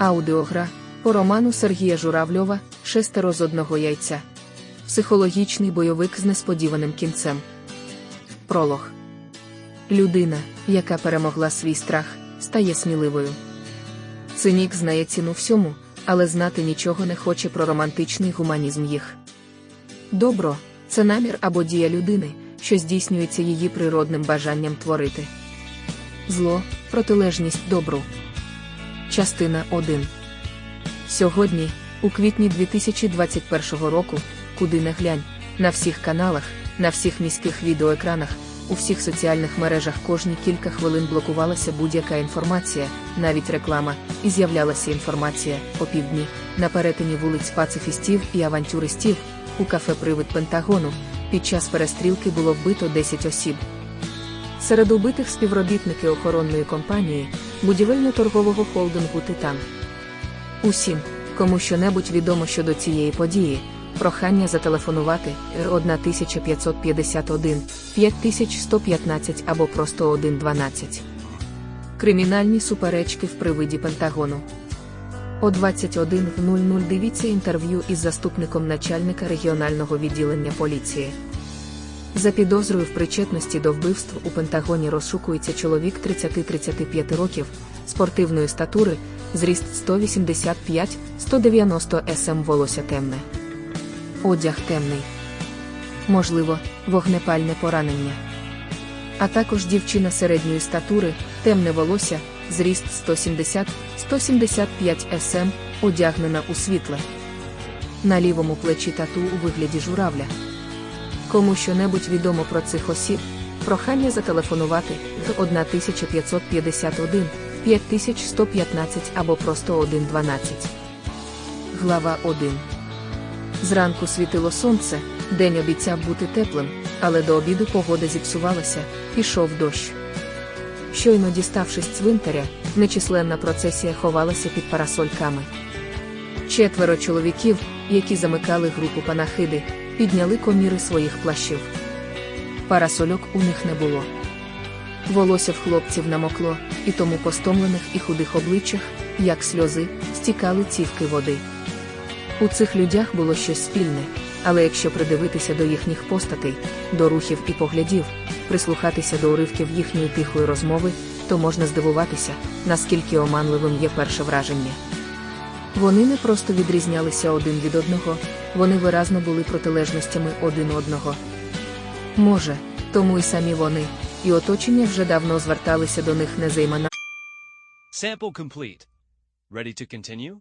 Аудіогра по роману Сергія Журавльова Шестеро з одного яйця. Психологічний бойовик з несподіваним кінцем. Пролог. Людина, яка перемогла свій страх, стає сміливою. Цинік знає ціну всьому, але знати нічого не хоче про романтичний гуманізм їх. Добро це намір або дія людини, що здійснюється її природним бажанням творити. Зло протилежність добру. Частина 1. Сьогодні, у квітні 2021 року, куди не глянь, на всіх каналах, на всіх міських відеоекранах, у всіх соціальних мережах кожні кілька хвилин блокувалася будь-яка інформація, навіть реклама, і з'являлася інформація о півдні, на перетині вулиць пацифістів і авантюристів, у кафе Привид Пентагону, під час перестрілки було вбито 10 осіб. Серед убитих співробітники охоронної компанії, будівельно-торгового холдингу Титан. Усім, кому що-небудь відомо щодо цієї події, прохання зателефонувати Р 1551 5115 або просто 112. Кримінальні суперечки в привиді Пентагону. О 21.00 дивіться інтерв'ю із заступником начальника регіонального відділення поліції. За підозрою в причетності до вбивств у Пентагоні розшукується чоловік 30-35 років, спортивної статури, зріст 185-190 см волосся темне. Одяг темний. Можливо, вогнепальне поранення. А також дівчина середньої статури, темне волосся, зріст 170-175 см, одягнена у світле. На лівому плечі тату у вигляді журавля. Кому що-небудь відомо про цих осіб, прохання зателефонувати в 1551 5115 або просто 112. Глава 1 Зранку світило сонце, день обіцяв бути теплим, але до обіду погода зіпсувалася, пішов дощ. Щойно діставшись цвинтаря, нечисленна процесія ховалася під парасольками. Четверо чоловіків, які замикали групу панахиди, підняли коміри своїх плащів. Парасольок у них не було. Волосся в хлопців намокло, і тому по стомлених і худих обличчях, як сльози, стікали цівки води. У цих людях було щось спільне, але якщо придивитися до їхніх постатей, до рухів і поглядів, прислухатися до уривків їхньої тихої розмови, то можна здивуватися, наскільки оманливим є перше враження. Вони не просто відрізнялися один від одного, вони виразно були протилежностями один одного. Може, тому й самі вони, і оточення вже давно зверталися до них незаймана. Sample complete. Ready to continue?